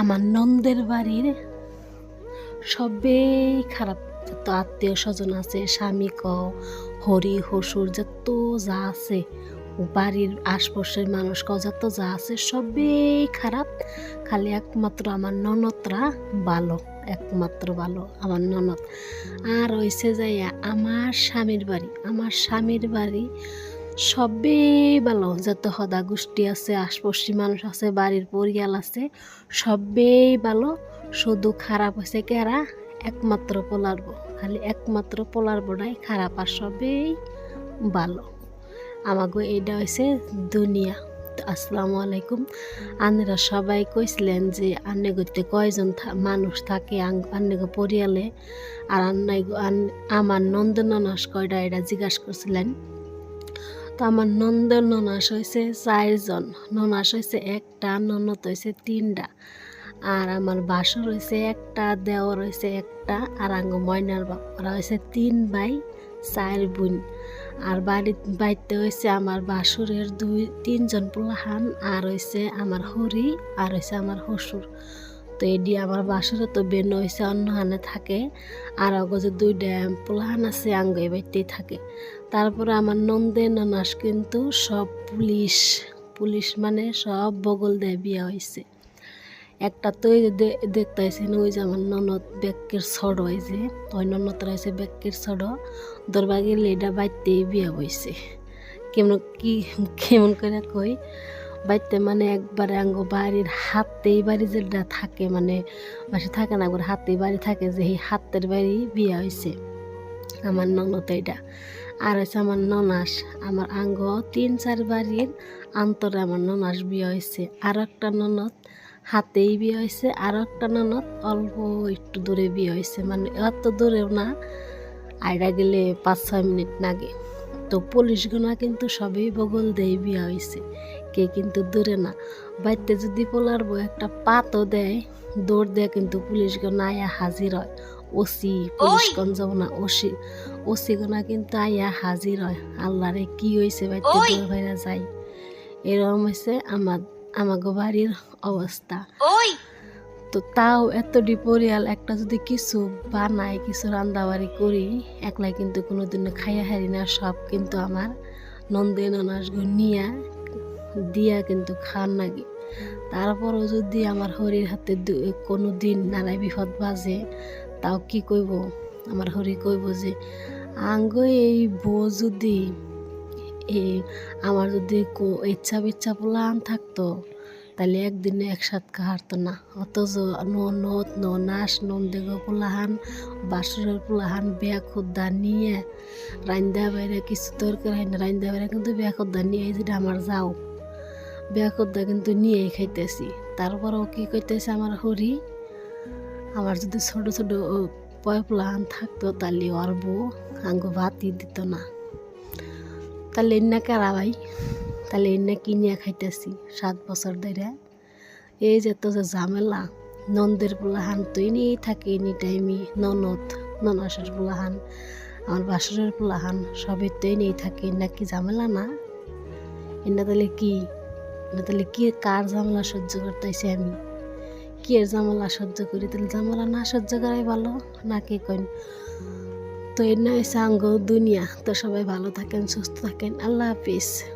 আমার নন্দের বাড়ির সবেই খারাপ। যত আত্মীয় স্বজন আছে, স্বামী ক, হরি, হসুর, যত যা আছে, বাড়ির আশপাশের মানুষ ক, যত যা আছে, সবেই খারাপ। খালি একমাত্র আমার ননদরা ভালো, একমাত্র ভালো আমার ননদ। আর হইছে যাইয়া আমার স্বামীর বাড়ি, আমার স্বামীর বাড়ি সবেই ভালো যত হদা গোষ্ঠী আছে, আশপাশি মানুষ আছে, বাড়ির পরিয়াল আছে সবেই ভালো শুধু খারাপ হয়েছে কেরা একমাত্র পোলারবো খালি একমাত্র পোলারবোটাই খারাপ আর সবেই ভালো। আমাগো এইটা হয়েছে দুনিয়া। আসসালামু আলাইকুম। আনেরা সবাই কইছিলেন যে আন্নে গইতে কয়জন মানুষ থাকে আন্নেগো পরিয়ালে। আর আন্নাই আমার নন্দ ননাস কয়টা এটা জিজ্ঞাসা করছিলেন। আমার নন্দ ননাস হয়েছে চারজন। ননাস হয়েছে একটা, ননদ হয়েছে তিনটা। আর আমার বাসর হয়েছে একটা দেওয়ার হয়েছে একটা, আর আঙ্গ ময়নার বাপ ওরা হয়েছে তিন ভাই, চার বোন। আর বাড়ি, বাড়িতে হয়েছে আমার বাসুরের দুই, তিনজন পোলাহান আর হয়েছে আমার হরি, আর হয়েছে আমার হসুর তো এডি আমার বাসুরে তো বেন হয়েছে অন্য হানে থাকে। আর অগজে দুইটা পোলাহান আছে আঙ্গ এই বাড়িতেই থাকে। তারপরে আমার নন্দে ননাস কিন্তু সব পুলিশ পুলিশ মানে সব বগল দেয় বিয়া হয়েছে একটা তো দেখতে আইসেন ওই যে আমার ননদ ব্যাগের ছড় যে, ওই ননদ রয়েছে ব্যাগের ছড়। গেলে এটা বাইতেই বিয়া হয়েছে কেমন কি, কেমন করে কই? বাইতে মানে একবারে আঙ্গ বাড়ির হাতেই বাড়ি যেটা থাকে মানে বাসে থাকে না একবার হাতেই বাড়ি থাকে যে এই হাতের বাড়ি বিয়া হয়েছে আমার ননদ এটা আর হচ্ছে আমার ননাস। আমার আঙ্গ তিন চার বাড়ির আন্তরে আমার ননাস বিয়ে হয়েছে আর একটা ননদ হাতেই বিয়ে হয়েছে আর একটা ননদ অল্প একটু দূরে বিয়ে হয়েছে মানে অত দূরেও না, আইডা গেলে পাঁচ ছয় মিনিট লাগে। তো পুলিশগুনা কিন্তু সবই বগল দিয়ে বিয়া হয়েছে কে কিন্তু দূরে না। বাড়িতে যদি পোলার বউ একটা পাতও দেয় দৌড় দেয় কিন্তু পুলিশগুনা আয়া হাজির হয়। ওসি পুলিশগণ যাব না ওসি। ওসিগুনা কিন্তু আয়া হাজির হয়। আল্লাহরে কি হয়েছে বাড়িতে দৌড় ভাইরা যায় এরকম হয়েছে আমার আমাগো বাড়ির অবস্থা। তো তাও এত পরিয়াল একটা যদি কিছু বানাই কিছু রান্দাবাড়ি করি একলাই কিন্তু কোনোদিনও খাইয়া হারি না সব কিন্তু আমার নন্দে ননাসগো নিয়া দিয়া কিন্তু খান নাগে তারপরও যদি আমার হরির হাতে কোনো দিন নারায় বিপদ বাজে, তাও কি কইব? আমার হরি কইব যে, আঙ্গ এই বউ যদি আমার যদি ইচ্ছা বিচ্ছা পোলান থাকতো তাহলে একদিনে একসাথ হারতো না। অথচ ননদ ননাস নন্দেগ পোলাহান, বাসুরের পোলাহান বেয়া খুদ্দা নিয়ে রান্দা বাইরে কিছু তরকারি হয় না। রান্দা বাইরে কিন্তু বেয়া খুদ্দা নিয়ে যেটা আমার যাও বেয়া খুদ্দা কিন্তু নিয়েই খাইতেছি। তারপরেও কি কইতেছে আমার হরি আমার যদি ছোট ছোট পয় পোলাহান থাকতো তাহলে ওর বউ আঙ্গু ভাতই দিত না। তাহলে এন্না কারা ভাই? তাহলে এন্না কিনিয়া খাইতেছি সাত বছর ধরে এই যে তো যে ঝামেলা, নন্দের পোলাহান তো এনেই থাকে এনি টাইমই ননদ, ননাসের পোলাহান, আমার বাসরের পোলাহান, সবই তো এনেই থাকে নাকি ঝামেলা না? এনা তাহলে কি না তাহলে কি, কার জামলা সহ্য করতেছি আমি? কে জামলা সহ্য করি? তাহলে জামলা না সহ্য করাই ভালো, না কে কইন? তো এর না সাঙ্গ দুনিয়া। তো সবাই ভালো থাকেন, সুস্থ থাকেন। আল্লাহ হাফিজ।